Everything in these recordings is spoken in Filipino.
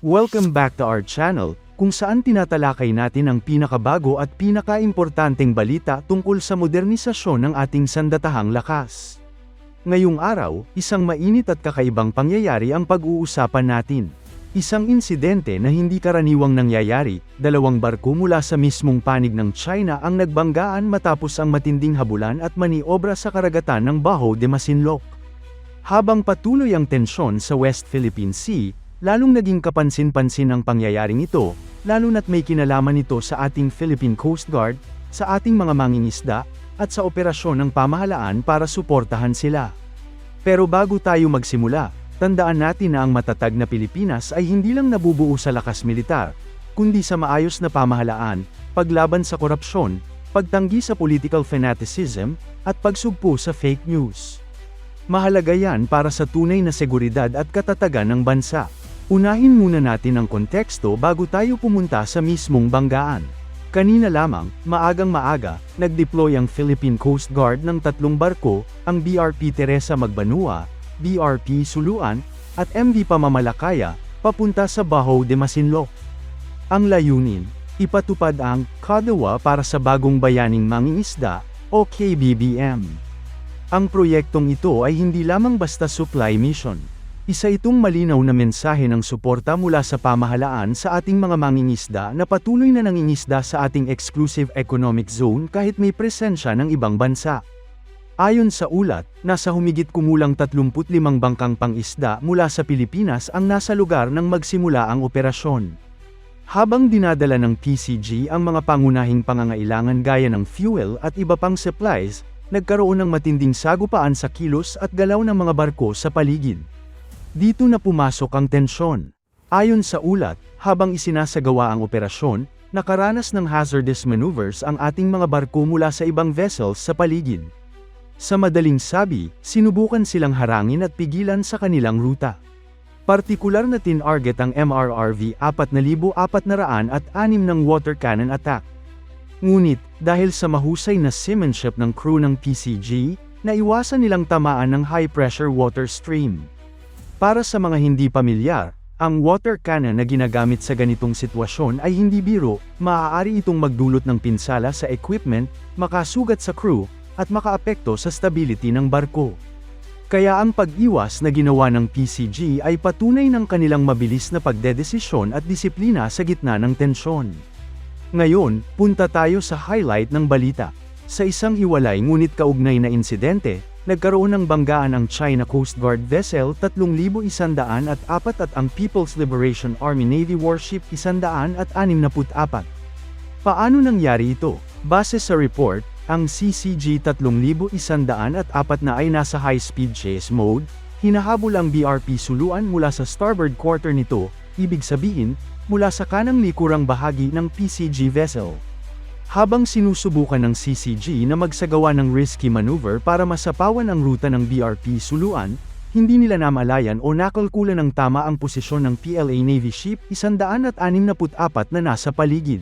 Welcome back to our channel, kung saan tinatalakay natin ang pinakabago at pinakaimportanteng balita tungkol sa modernisasyon ng ating sandatahang lakas. Ngayong araw, isang mainit at kakaibang pangyayari ang pag-uusapan natin. Isang insidente na hindi karaniwang nangyayari, dalawang barko mula sa mismong panig ng China ang nagbanggaan matapos ang matinding habulan at maniobra sa karagatan ng Baho de Masinloc. Habang patuloy ang tensyon sa West Philippine Sea, lalong naging kapansin-pansin ang pangyayaring ito, lalo na't may kinalaman ito sa ating Philippine Coast Guard, sa ating mga mangingisda, at sa operasyon ng pamahalaan para suportahan sila. Pero bago tayo magsimula, tandaan natin na ang matatag na Pilipinas ay hindi lang nabubuo sa lakas militar, kundi sa maayos na pamahalaan, paglaban sa korupsyon, pagtanggi sa political fanaticism, at pagsugpo sa fake news. Mahalaga yan para sa tunay na seguridad at katatagan ng bansa. Unahin muna natin ang konteksto bago tayo pumunta sa mismong banggaan. Kanina lamang, maagang maaga, nag-deploy ang Philippine Coast Guard ng tatlong barko, ang BRP Teresa Magbanua, BRP Suluan, at MV Pamamalakaya, papunta sa Baho de Masinloc. Ang layunin, ipatupad ang Kadawa para sa Bagong Bayaning Mangingisda, o KBBM. Ang proyektong ito ay hindi lamang basta supply mission. Isa itong malinaw na mensahe ng suporta mula sa pamahalaan sa ating mga mangingisda na patuloy na nangingisda sa ating exclusive economic zone kahit may presensya ng ibang bansa. Ayon sa ulat, nasa humigit kumulang 35 bangkang pangisda mula sa Pilipinas ang nasa lugar nang magsimula ang operasyon. Habang dinadala ng PCG ang mga pangunahing pangangailangan gaya ng fuel at iba pang supplies, nagkaroon ng matinding sagupaan sa kilos at galaw ng mga barko sa paligid. Dito na pumasok ang tensyon. Ayon sa ulat, habang isinasagawa ang operasyon, nakaranas ng hazardous maneuvers ang ating mga barko mula sa ibang vessels sa paligid. Sa madaling sabi, sinubukan silang harangin at pigilan sa kanilang ruta. Partikular na tinarget ang MRRV 4,400 at 6 ng water cannon attack. Ngunit, dahil sa mahusay na seamanship ng crew ng PCG, naiwasan nilang tamaan ng high-pressure water stream. Para sa mga hindi pamilyar, ang water cannon na ginagamit sa ganitong sitwasyon ay hindi biro, maaari itong magdulot ng pinsala sa equipment, makasugat sa crew, at makaapekto sa stability ng barko. Kaya ang pag-iwas na ginawa ng PCG ay patunay ng kanilang mabilis na pagdedesisyon at disiplina sa gitna ng tensyon. Ngayon, punta tayo sa highlight ng balita. Sa isang hiwalay ngunit kaugnay na insidente, nagkaroon ng banggaan ang China Coast Guard vessel 3,104 at ang People's Liberation Army Navy warship 164. Paano nangyari ito? Base sa report, ang CCG 3,104 na ay nasa high-speed chase mode, hinahabol ang BRP Suluan mula sa starboard quarter nito, ibig sabihin, mula sa kanang likurang bahagi ng PCG vessel. Habang sinusubukan ng CCG na magsagawa ng risky maneuver para masapawan ang ruta ng BRP Suluan, hindi nila namalayan o nakalkulan ng tama ang posisyon ng PLA Navy Ship 164 na nasa paligid.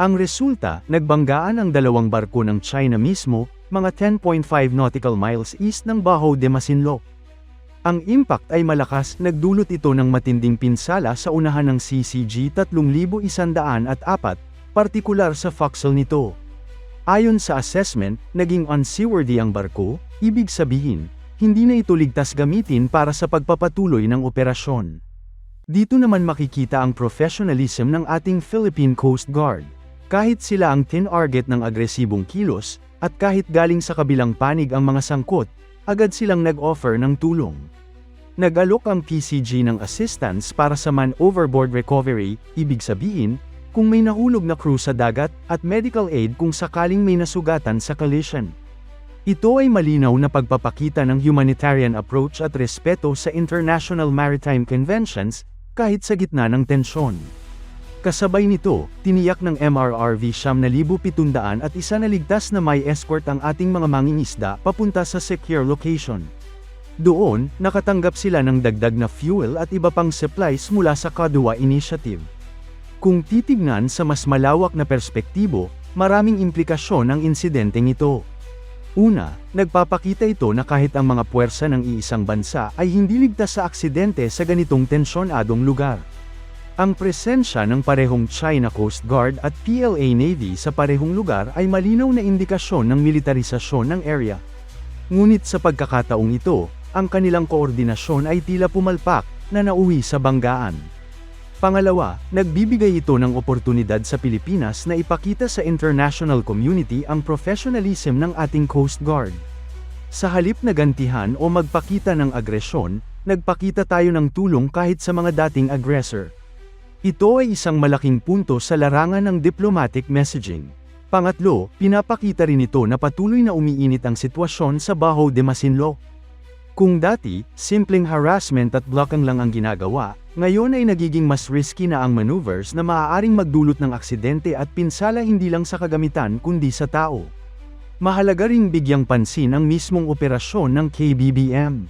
Ang resulta, nagbanggaan ang dalawang barko ng China mismo, mga 10.5 nautical miles east ng Baho de Masinloc. Ang impact ay malakas, nagdulot ito ng matinding pinsala sa unahan ng CCG 3,104, partikular sa foxhole nito. Ayon sa assessment, naging unseaworthy ang barko, ibig sabihin, hindi na ito ligtas gamitin para sa pagpapatuloy ng operasyon. Dito naman makikita ang professionalism ng ating Philippine Coast Guard. Kahit sila ang tinarget ng agresibong kilos, at kahit galing sa kabilang panig ang mga sangkot, agad silang nag-offer ng tulong. Nag-alok ang PCG ng assistance para sa man overboard recovery, ibig sabihin, kung may nahulog na crew sa dagat, at medical aid kung sakaling may nasugatan sa collision. Ito ay malinaw na pagpapakita ng humanitarian approach at respeto sa International Maritime Conventions, kahit sa gitna ng tensyon. Kasabay nito, tiniyak ng MRRV siyam na 1,700 at isa na ligtas na may escort ang ating mga mangingisda papunta sa secure location. Doon, nakatanggap sila ng dagdag na fuel at iba pang supplies mula sa Kadua Initiative. Kung titignan sa mas malawak na perspektibo, maraming implikasyon ang insidenteng ito. Una, nagpapakita ito na kahit ang mga puwersa ng iisang bansa ay hindi ligtas sa aksidente sa ganitong tensyonadong lugar. Ang presensya ng parehong China Coast Guard at PLA Navy sa parehong lugar ay malinaw na indikasyon ng militarisasyon ng area. Ngunit sa pagkakataong ito, ang kanilang koordinasyon ay tila pumalpak, na nauwi sa banggaan. Pangalawa, nagbibigay ito ng oportunidad sa Pilipinas na ipakita sa international community ang professionalism ng ating Coast Guard. Sa halip na gantihan o magpakita ng agresyon, nagpakita tayo ng tulong kahit sa mga dating aggressor. Ito ay isang malaking punto sa larangan ng diplomatic messaging. Pangatlo, pinapakita rin ito na patuloy na umiinit ang sitwasyon sa Baho de Masinloc. Kung dati, simpleng harassment at blocking lang ang ginagawa, ngayon ay nagiging mas risky na ang maneuvers na maaaring magdulot ng aksidente at pinsala hindi lang sa kagamitan kundi sa tao. Mahalaga ring bigyang pansin ang mismong operasyon ng KBBM.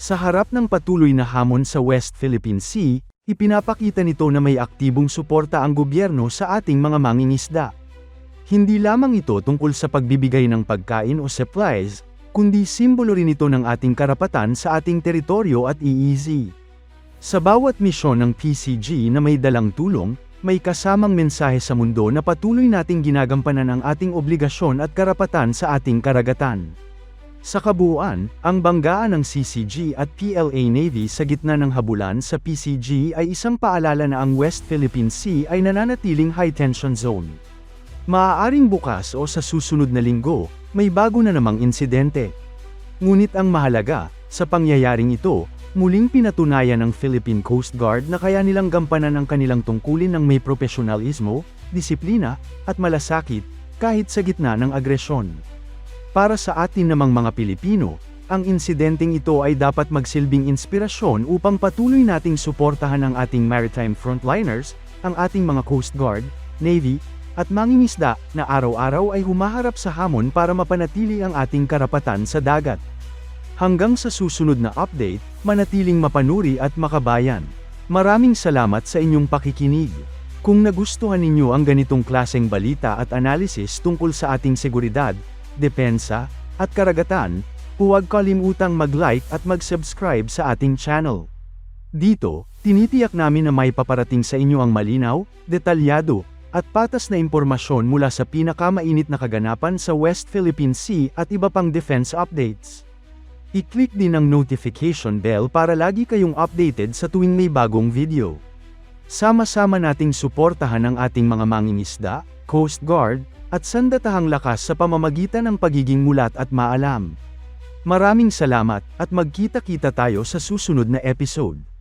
Sa harap ng patuloy na hamon sa West Philippine Sea, ipinapakita nito na may aktibong suporta ang gobyerno sa ating mga mangingisda. Hindi lamang ito tungkol sa pagbibigay ng pagkain o supplies, kundi simbolo rin ito ng ating karapatan sa ating teritoryo at EEZ. Sa bawat misyon ng PCG na may dalang tulong, may kasamang mensahe sa mundo na patuloy nating ginagampanan ang ating obligasyon at karapatan sa ating karagatan. Sa kabuuan, ang banggaan ng CCG at PLA Navy sa gitna ng habulan sa PCG ay isang paalala na ang West Philippine Sea ay nananatiling high-tension zone. Maaaring bukas o sa susunod na linggo, may bago na namang insidente. Ngunit ang mahalaga, sa pangyayaring ito, muling pinatunayan ng Philippine Coast Guard na kaya nilang gampanan ang kanilang tungkulin ng may profesionalismo, disiplina, at malasakit, kahit sa gitna ng agresyon. Para sa atin namang mga Pilipino, ang insidenteng ito ay dapat magsilbing inspirasyon upang patuloy nating suportahan ang ating maritime frontliners, ang ating mga Coast Guard, Navy, at mangingisda na araw-araw ay humaharap sa hamon para mapanatili ang ating karapatan sa dagat. Hanggang sa susunod na update, manatiling mapanuri at makabayan. Maraming salamat sa inyong pakikinig. Kung nagustuhan ninyo ang ganitong klaseng balita at analysis tungkol sa ating seguridad, depensa, at karagatan, huwag kalimutang mag-like at mag-subscribe sa ating channel. Dito, tinitiyak namin na may paparating sa inyo ang malinaw, detalyado, at patas na impormasyon mula sa pinakamainit na kaganapan sa West Philippine Sea at iba pang defense updates. I-click din ang notification bell para lagi kayong updated sa tuwing may bagong video. Sama-sama nating suportahan ang ating mga mangingisda, Coast Guard, at sandatahang lakas sa pamamagitan ng pagiging mulat at maalam. Maraming salamat at magkita-kita tayo sa susunod na episode.